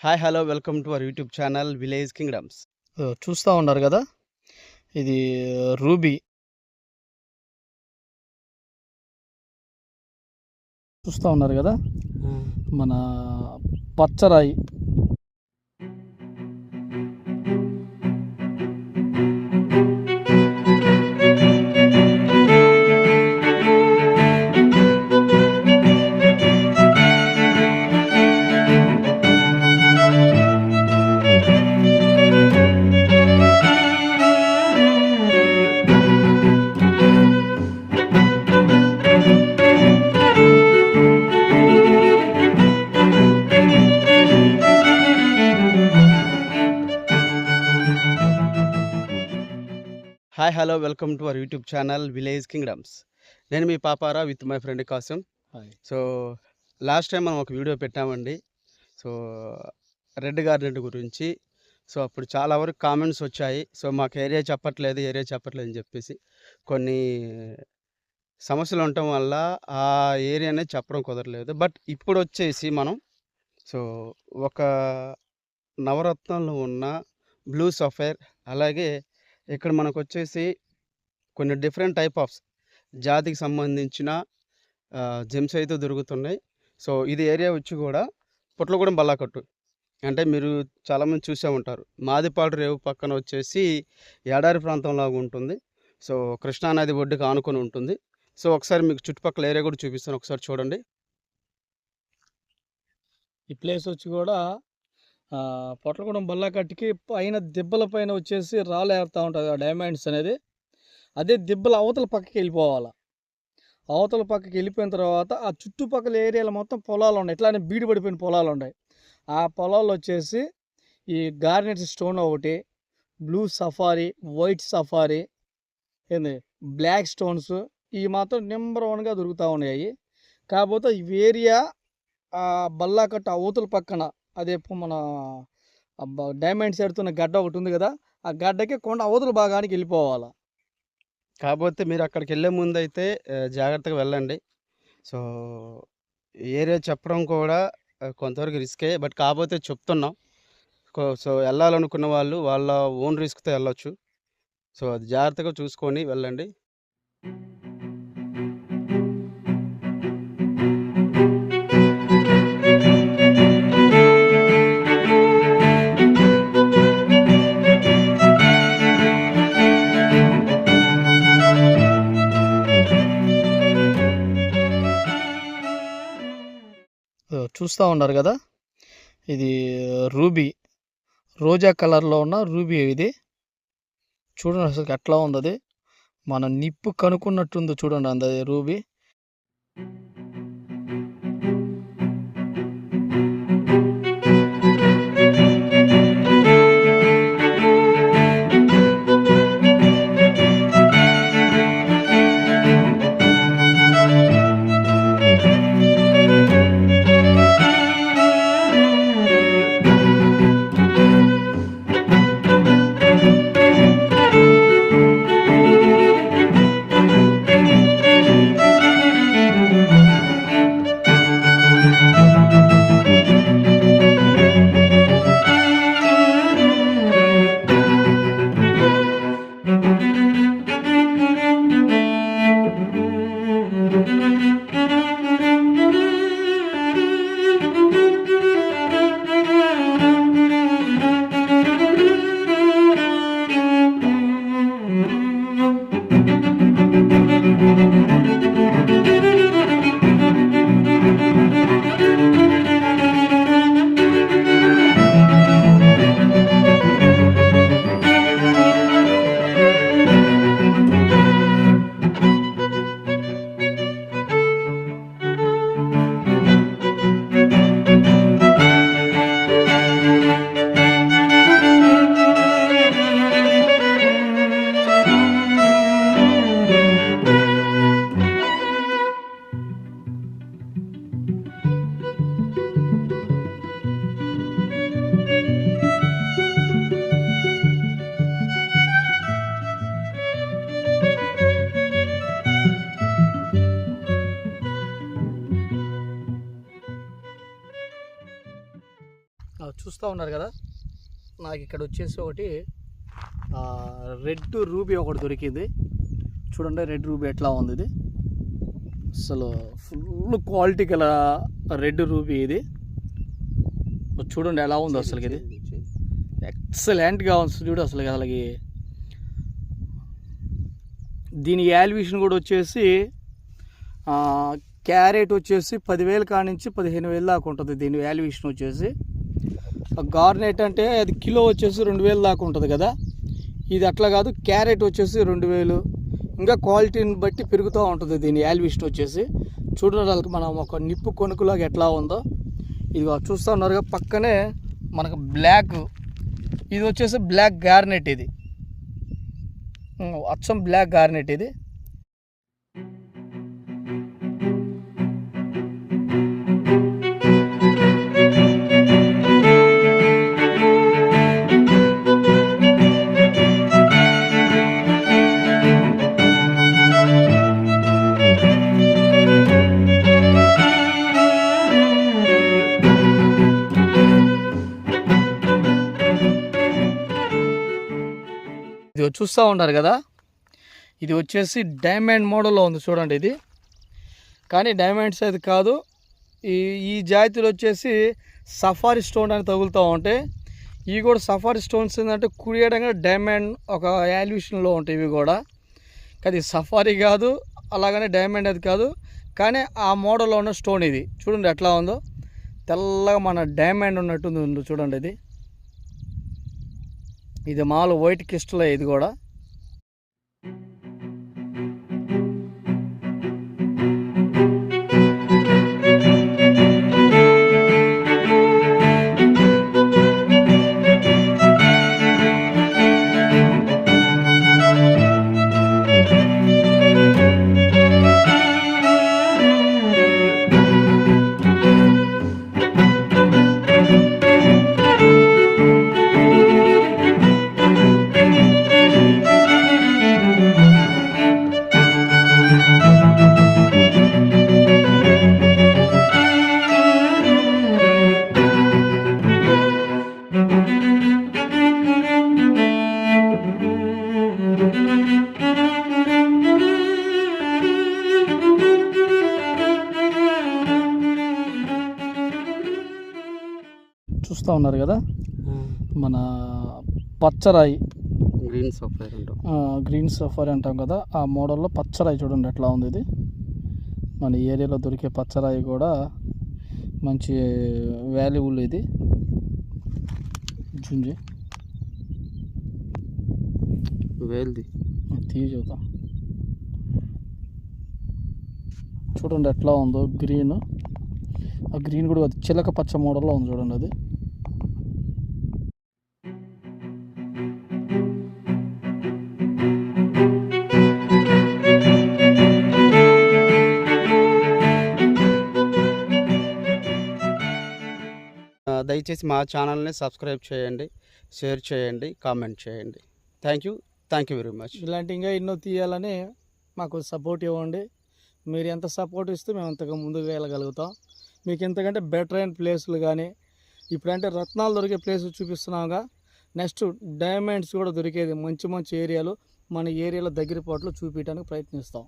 Hi hello welcome to our YouTube channel village kingdoms. చూస్తూ ఉన్నారు కదా ఇది రూబీ. చూస్తూ ఉన్నారు కదా మన పచ్చరాయి. Hello welcome to our YouTube channel village kingdoms. నేను మీ పాపారా with my friend Kasam. So last time మనం ఒక వీడియో పెట్టామండి. సో రెడ్ గార్డెన్ గురించి. సో అప్పుడు చాలా వరకు కామెంట్స్ వచ్చాయి. సో మాకు ఏరియా చెప్పట్లేదు ఏరియా చెప్పట్లేదు అని చెప్పేసి కొన్ని సమస్యలు ఉండటం వల్ల ఆ ఏరియానే చెప్పడం కుదరలేదు. బట్ ఇప్పుడు వచ్చేసి మనం సో ఒక నవరత్నంలో ఉన్న బ్లూ సఫైర్ అలాగే ఇక్కడ మనకు వచ్చేసి కొన్ని డిఫరెంట్ టైప్ ఆఫ్ జాతికి సంబంధించిన జెమ్స్ అయితే దొరుకుతున్నాయి. సో ఇది ఏరియా వచ్చి కూడా పుట్లగూడెం బల్లాకట్టు. అంటే మీరు చాలామంది చూసే ఉంటారు. మాదిపాడు రేవు పక్కన వచ్చేసి ఎడారి ప్రాంతంలాగా ఉంటుంది. సో కృష్ణానది ఒడ్డుకు ఆనుకొని ఉంటుంది. సో ఒకసారి మీకు చుట్టుపక్కల ఏరియా కూడా చూపిస్తాను. ఒకసారి చూడండి. ఈ ప్లేస్ వచ్చి కూడా పొట్లగూడెం బల్లాకట్టుకి పైన దిబ్బల పైన వచ్చేసి రాళ్ళు ఏరుతూ ఉంటుంది ఆ డైమండ్స్ అనేది. అదే దిబ్బల అవతల పక్కకి వెళ్ళిపోవాలి. అవతల పక్కకి వెళ్ళిపోయిన తర్వాత ఆ చుట్టుపక్కల ఏరియాలో మొత్తం పొలాలు ఉన్నాయి. ఇట్లానే బీడు పడిపోయిన పొలాలు ఉన్నాయి. ఆ పొలాలు వచ్చేసి ఈ గార్నెట్ స్టోన్ ఒకటి బ్లూ సఫారీ వైట్ సఫారీ ఏంది బ్లాక్ స్టోన్స్ ఇవి మాత్రం నెంబర్ వన్గా దొరుకుతూ ఉన్నాయి. కాకపోతే ఈ ఏరియా ఆ బల్లాకట్ట అవతల పక్కన అదే మన డైమండ్ డైమండ్స్ ఎడుతున్న గడ్డ ఒకటి ఉంది కదా ఆ గడ్డకి కొండ అవతల భాగానికి వెళ్ళిపోవాలి. కాకపోతే మీరు అక్కడికి వెళ్ళే ముందు అయితే జాగ్రత్తగా వెళ్ళండి. సో ఏరియా చెప్పడం కూడా కొంతవరకు రిస్కే బట్ కాకపోతే చెప్తున్నాం. సో వెళ్ళాలనుకున్న వాళ్ళు వాళ్ళ ఓన్ రిస్క్తో వెళ్ళొచ్చు. సో అది జాగ్రత్తగా చూసుకొని వెళ్ళండి. చూస్తూ ఉన్నారు కదా? ఇది రూబీ. రోజా కలర్లో ఉన్న రూబీ ఇది. చూడండి అసలు ఎట్లా ఉంది అది మన నిప్పు కనుక్కున్నట్టుంది చూడండి అంద రూబీ. చూస్తూ ఉన్నారు కదా? నాకు ఇక్కడ వచ్చేసి ఒకటి రెడ్ రూబీ ఒకటి దొరికింది. చూడండి రెడ్ రూబీ ఎట్లా ఉంది ఇది. అసలు ఫుల్ క్వాలిటీ గల రెడ్ రూబీ ఇది. చూడండి ఎలా ఉందో అసలు ఇది. ఎక్సలెంట్గా ఉంది చూడు అసలు అసలుకి. దీని యాల్యుయేషన్ కూడా వచ్చేసి క్యారెట్ వచ్చేసి పదివేల కాడి నుంచి పదిహేను వేలు దాకా ఉంటుంది దీని వాల్యుయేషన్ వచ్చేసి. గార్నెట్ అంటే అది కిలో వచ్చేసి రెండు వేలు దాకా ఉంటుంది కదా. ఇది అట్లా కాదు క్యారెట్ వచ్చేసి రెండు వేలు. ఇంకా క్వాలిటీని బట్టి పెరుగుతూ ఉంటుంది దీని యాల్విస్ట్ వచ్చేసి. చూడడానికి మనం ఒక నిప్పు కొనుక్కులాగా ఎట్లా ఉందో. ఇది చూస్తూ ఉన్నారుగా పక్కనే మనకు బ్లాక్ ఇది వచ్చేసి బ్లాక్ గార్నెట్ ఇది. అచ్చం బ్లాక్ గార్నెట్ ఇది. చూస్తూ ఉన్నారు కదా? ఇది వచ్చేసి డైమండ్ మోడల్లో ఉంది చూడండి ఇది. కానీ డైమండ్స్ అది కాదు. ఈ ఈ జాతిలో వచ్చేసి సఫారీ స్టోన్ అని తగులుతూ ఉంటాయి ఇవి కూడా సఫారీ స్టోన్స్ ఏంటంటే కుడియడంగా డైమండ్ ఒక యాల్యూషన్లో ఉంటాయి ఇవి కూడా. కానీ సఫారీ కాదు అలాగనే డైమండ్ అది కాదు. కానీ ఆ మోడల్లో ఉన్న స్టోన్ ఇది. చూడండి ఎట్లా ఉందో. తెల్లగా మన డైమండ్ ఉన్నట్టుంది ఉంది చూడండి ఇది. ఇది మాలు వైట్ క్రిస్టల్ ఇది కూడా. చూస్తూ ఉన్నారు కదా? మన పచ్చరాయి. గ్రీన్ సఫైర్ గ్రీన్ సఫారీ అంటాం కదా? ఆ మోడల్లో పచ్చరాయి చూడండి ఎట్లా ఉంది ఇది. మన ఏరియాలో దొరికే పచ్చరాయి కూడా మంచి వాల్యుబుల్ ఇది. జుంజి వేల్ది. చూద్దాం. చూడండి ఎట్లా ఉందో గ్రీన్. ఆ గ్రీన్ కూడా చిలక పచ్చ మోడల్లో ఉంది చూడండి అది. దయచేసి మా ఛానల్ని సబ్స్క్రైబ్ చేయండి షేర్ చేయండి కామెంట్ చేయండి. Thank you thank you very much ఇలాంటి ఇంకా ఎన్నో తీయాలని మాకు సపోర్ట్ ఇవ్వండి. మీరు ఎంత సపోర్ట్ ఇస్తే మేము అంతగా ముందుకు వెళ్ళగలుగుతాం. మీకు ఎంతకంటే బెటర్ అయిన ప్లేసులు కానీ ఇప్పుడంటే రత్నాలు దొరికే ప్లేసులు చూపిస్తున్నాగా. నెక్స్ట్ డైమండ్స్ కూడా దొరికేది మంచి మంచి ఏరియాలు మన ఏరియాలో దగ్గర పాటులో చూపించడానికి ప్రయత్నిస్తాం.